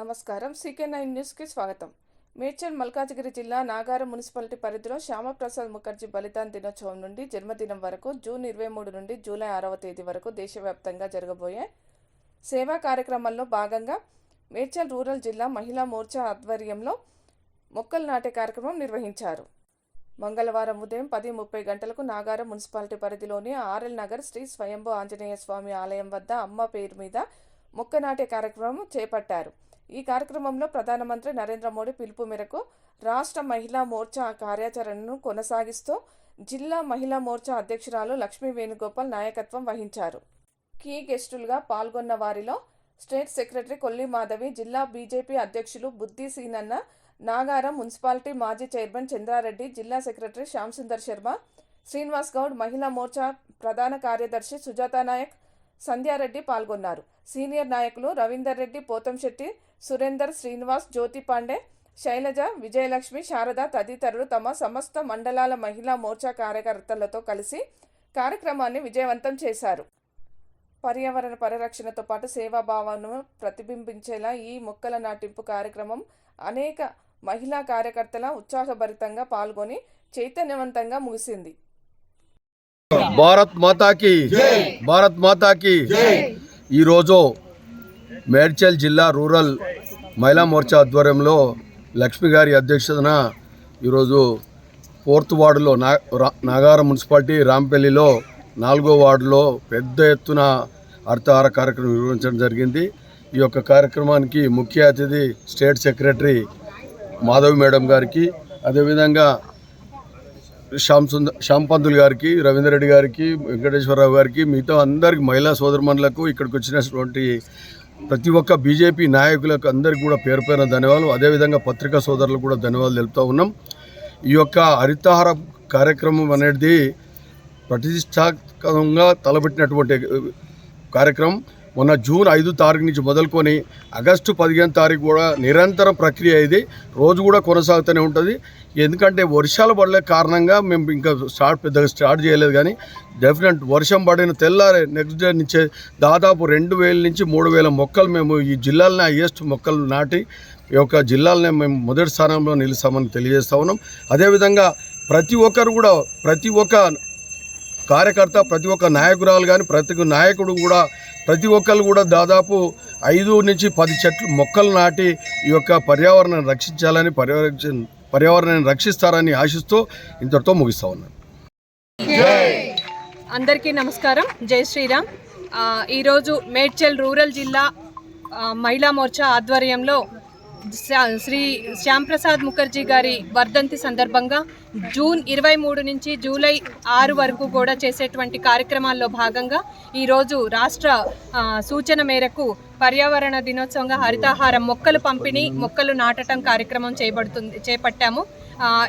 నమస్కారం. CK nine న్యూస్కి స్వాగతం. మేడ్చల్ మల్కాజిగిరి జిల్లా నాగారం మున్సిపాలిటీ పరిధిలో శ్యామప్రసాద్ ముఖర్జీ బలిదాన్ దినోత్సవం నుండి జన్మదినం వరకు జూన్ ఇరవై మూడు నుండి జూలై ఆరవ తేదీ వరకు దేశవ్యాప్తంగా జరగబోయే సేవా కార్యక్రమంలో భాగంగా మేడ్చల్ రూరల్ జిల్లా మహిళా మోర్చా ఆధ్వర్యంలో మొక్కలు నాటే కార్యక్రమం నిర్వహించారు. మంగళవారం ఉదయం పది ముప్పై గంటలకు నాగారం మున్సిపాలిటీ పరిధిలోని ఆర్ఎల్ నగర్ శ్రీ స్వయంభూ ఆంజనేయ స్వామి ఆలయం వద్ద అమ్మ పేరు మీద మొక్క నాటే కార్యక్రమం చేపట్టారు. ఈ కార్యక్రమంలో ప్రధానమంత్రి నరేంద్ర మోడీ పిలుపు మేరకు రాష్ట్ర మహిళా మోర్చా కార్యాచరణను కొనసాగిస్తూ జిల్లా మహిళా మోర్చా అధ్యక్షురాలు లక్ష్మీ వేణుగోపాల్ నాయకత్వం వహించారు. కీ గెస్టులుగా పాల్గొన్న వారిలో స్టేట్ సెక్రటరీ కొల్లి మాధవి జిల్లా బీజేపీ అధ్యక్షులు బుద్ధి సీనన్న నాగారం మున్సిపాలిటీ మాజీ చైర్మన్ చంద్రారెడ్డి జిల్లా సెక్రటరీ శ్యామ్ సుందర్ శర్మ శ్రీనివాస్ గౌడ్ మహిళా మోర్చా ప్రధాన కార్యదర్శి సుజాత నాయక్ సంధ్యారెడ్డి పాల్గొన్నారు. సీనియర్ నాయకులు రవీందర్ రెడ్డి పోతంశెట్టి సురేందర్ శ్రీనివాస్ జ్యోతి పాండే శైలజ విజయలక్ష్మి శారద తదితరులు తమ సమస్త మండలాల మహిళా మోర్చా కార్యకర్తలతో కలిసి కార్యక్రమాన్ని విజయవంతం చేశారు. పర్యావరణ పరిరక్షణతో పాటు సేవాభావాలను ప్రతిబింబించేలా ఈ మొక్కల నాటింపు కార్యక్రమం అనేక మహిళా కార్యకర్తల ఉత్సాహభరితంగా పాల్గొని చైతన్యవంతంగా ముగిసింది. భారత్ మాతాకి భారత్ మాతాకి. ఈరోజు మేడ్చల్ జిల్లా రూరల్ మహిళా మోర్చా ఆధ్వర్యంలో లక్ష్మి గారి అధ్యక్షతన ఈరోజు ఫోర్త్ వార్డులో నా రా- నాగారం మున్సిపాలిటీ రాంపల్లిలో నాలుగో వార్డులో పెద్ద ఎత్తున అర్థహార కార్యక్రమం నిర్వహించడం జరిగింది. ఈ యొక్క కార్యక్రమానికి ముఖ్య అతిథి స్టేట్ సెక్రటరీ మాధవి మేడం గారికి అదేవిధంగా శ్యామ్ సుందర్ శ్యామ్ పంతులు గారికి రవీందర్ రెడ్డి గారికి వెంకటేశ్వరరావు గారికి మిగతా అందరికి మహిళా సోదరుమణులకు ఇక్కడికి వచ్చినటువంటి ప్రతి ఒక్క బీజేపీ నాయకులకు అందరికీ కూడా పేరు పేరున ధన్యవాదాలు. అదేవిధంగా పత్రికా సోదరులకు కూడా ధన్యవాదాలు తెలుపుతూ ఉన్నాం. ఈ యొక్క హరితహార కార్యక్రమం అనేది ప్రతిష్టాత్మకంగా తలపెట్టినటువంటి కార్యక్రమం. మొన్న జూన్ ఐదు తారీఖు నుంచి మొదలుకొని ఆగస్టు పదిహేను తారీఖు కూడా నిరంతరం ప్రక్రియ ఇది. రోజు కూడా కొనసాగుతూనే ఉంటుంది. ఎందుకంటే వర్షాలు పడలే కారణంగా మేము ఇంకా స్టార్ట్ పెద్దగా స్టార్ట్ చేయలేదు కానీ డెఫినెట్ వర్షం పడిన తెల్లారే నెక్స్ట్ డే నుంచే దాదాపు రెండు వేల నుంచి మూడు వేల మొక్కలు మేము ఈ జిల్లాలనే హైయెస్ట్ మొక్కలు నాటి ఈ యొక్క జిల్లాలనే మేము మొదటి స్థానంలో నిలుస్తామని తెలియజేస్తా ఉన్నాం. అదేవిధంగా ప్రతి ఒక్కరు కూడా ప్రతి ఒక్క కార్యకర్త ప్రతి ఒక్క నాయకురాలు కానీ ప్రతి ఒక్క నాయకుడు కూడా ప్రతి ఒక్కరు కూడా దాదాపు ఐదు నుంచి పది చెట్లు మొక్కలు నాటి ఈ యొక్క పర్యావరణాన్ని రక్షించాలని పర్యావరణ పర్యావరణాన్ని రక్షిస్తారని ఆశిస్తూ ఇంతటితో ముగిస్తా ఉన్నాను. అందరికీ నమస్కారం. జై శ్రీరామ్. ఈరోజు మేడ్చల్ రూరల్ జిల్లా మహిళా మోర్చా ఆధ్వర్యంలో శ్రీ శ్యాంప్రసాద్ ముఖర్జీ గారి వర్ధంతి సందర్భంగా జూన్ ఇరవై మూడు నుంచి జూలై ఆరు వరకు కూడా చేసేటువంటి కార్యక్రమాల్లో భాగంగా ఈరోజు రాష్ట్ర సూచన మేరకు పర్యావరణ దినోత్సవంగా హరితాహారం మొక్కలు పంపిణీ మొక్కలు నాటడం కార్యక్రమం చేయబడుతుంది చేపట్టాము.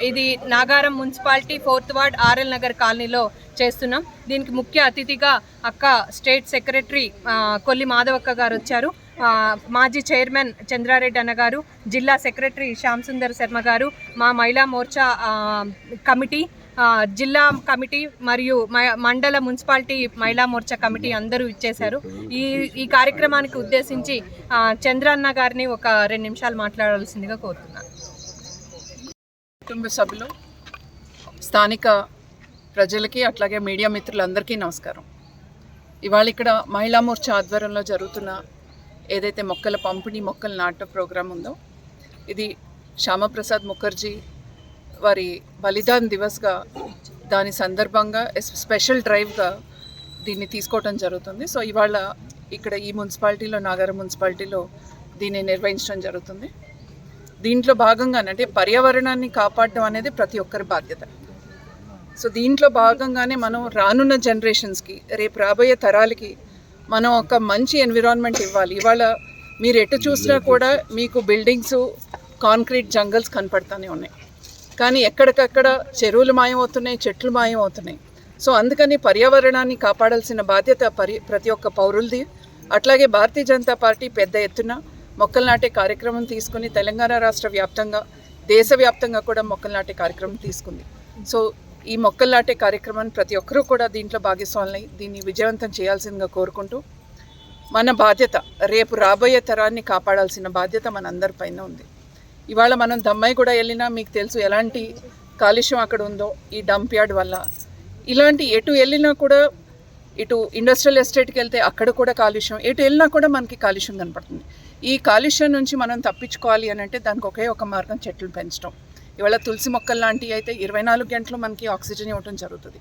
ఇది Nagaram municipality fourth ward RL Nagar కాలనీలో చేస్తున్నాం. దీనికి ముఖ్య అతిథిగా అక్క స్టేట్ సెక్రటరీ కొల్లి మాధవక్క గారు వచ్చారు. మాజీ చైర్మన్ చంద్రారెడ్డి అన్న గారు జిల్లా సెక్రటరీ శ్యామ్ సుందర్ శర్మ గారు మా మహిళా మోర్చా కమిటీ జిల్లా కమిటీ మరియు మ- మండల మున్సిపాలిటీ మహిళా మోర్చా కమిటీ అందరూ ఇచ్చేశారు. ఈ ఈ కార్యక్రమానికి ఉద్దేశించి చంద్రన్న గారిని ఒక రెండు నిమిషాలు మాట్లాడాల్సిందిగా కోరుతున్నాను. కుటుంబ సభ్యులు స్థానిక ప్రజలకి అట్లాగే మీడియా మిత్రులందరికీ నమస్కారం. ఇవాళ ఇక్కడ మహిళా మోర్చా ఆధ్వర్యంలో జరుగుతున్న ఏదైతే మొక్కల పంపిణీ మొక్కలు నాటం ప్రోగ్రాం ఉందో ఇది శ్యామప్రసాద్ ముఖర్జీ వారి బలిదాన్ దివస్గా దాని సందర్భంగా స్పెషల్ డ్రైవ్గా దీన్ని తీసుకోవటం జరుగుతుంది. సో ఇవాళ ఇక్కడ ఈ మున్సిపాలిటీలో నాగారం మున్సిపాలిటీలో దీన్ని నిర్వహించడం జరుగుతుంది. దీంట్లో భాగంగానే అంటే పర్యావరణాన్ని కాపాడడం అనేది ప్రతి ఒక్కరి బాధ్యత. సో దీంట్లో భాగంగానే మనం రానున్న జనరేషన్స్కి రేపు రాబోయే తరాలకి మనం ఒక మంచి ఎన్విరాన్మెంట్ ఇవ్వాలి. ఇవాళ మీరు ఎటు చూసినా కూడా మీకు బిల్డింగ్స్ కాంక్రీట్ జంగల్స్ కనపడతానే ఉన్నాయి. కానీ ఎక్కడికక్కడ చెరువులు మాయమవుతున్నాయి చెట్లు మాయమవుతున్నాయి. సో అందుకని పర్యావరణాన్ని కాపాడాల్సిన బాధ్యత పరి ప్రతి ఒక్క పౌరులది. అట్లాగే భారతీయ జనతా పార్టీ పెద్ద ఎత్తున మొక్కలు నాటే కార్యక్రమం తీసుకుని తెలంగాణ రాష్ట్ర వ్యాప్తంగా దేశవ్యాప్తంగా కూడా మొక్కలు నాటే కార్యక్రమం తీసుకుంది. సో ఈ మొక్కలు నాటే కార్యక్రమాన్ని ప్రతి ఒక్కరూ కూడా దీంట్లో భాగస్వాములై దీన్ని విజయవంతం చేయాల్సిందిగా కోరుకుంటూ మన బాధ్యత రేపు రాబోయే తరాన్ని కాపాడాల్సిన బాధ్యత మనందరిపైన ఉంది. ఇవాళ మనం దమ్మాయి కూడా వెళ్ళినా మీకు తెలుసు ఎలాంటి కాలుష్యం అక్కడ ఉందో ఈ డంప్ యార్డ్ వల్ల. ఇలాంటి ఎటు వెళ్ళినా కూడా ఇటు ఇండస్ట్రియల్ ఎస్టేట్కి వెళ్తే అక్కడ కూడా కాలుష్యం ఎటు వెళ్ళినా కూడా మనకి కాలుష్యం కనపడుతుంది. ఈ కాలుష్యం నుంచి మనం తప్పించుకోవాలి అని అంటే దానికి ఒకే ఒక మార్గం చెట్లు పెంచడం. ఇవాళ తులసి మొక్కలు లాంటివి అయితే ఇరవై నాలుగు గంటలు మనకి ఆక్సిజన్ ఇవ్వటం జరుగుతుంది.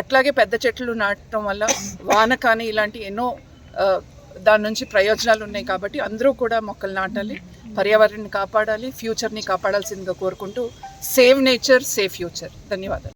అట్లాగే పెద్ద చెట్లు నాటడం వల్ల వాన కానీ ఇలాంటి ఎన్నో దాని నుంచి ప్రయోజనాలు ఉన్నాయి కాబట్టి అందరూ కూడా మొక్కలు నాటాలి పర్యావరణాన్ని కాపాడాలి ఫ్యూచర్ని కాపాడాల్సిందిగా కోరుకుంటూ సేవ్ నేచర్ సేవ్ ఫ్యూచర్ ధన్యవాదాలు.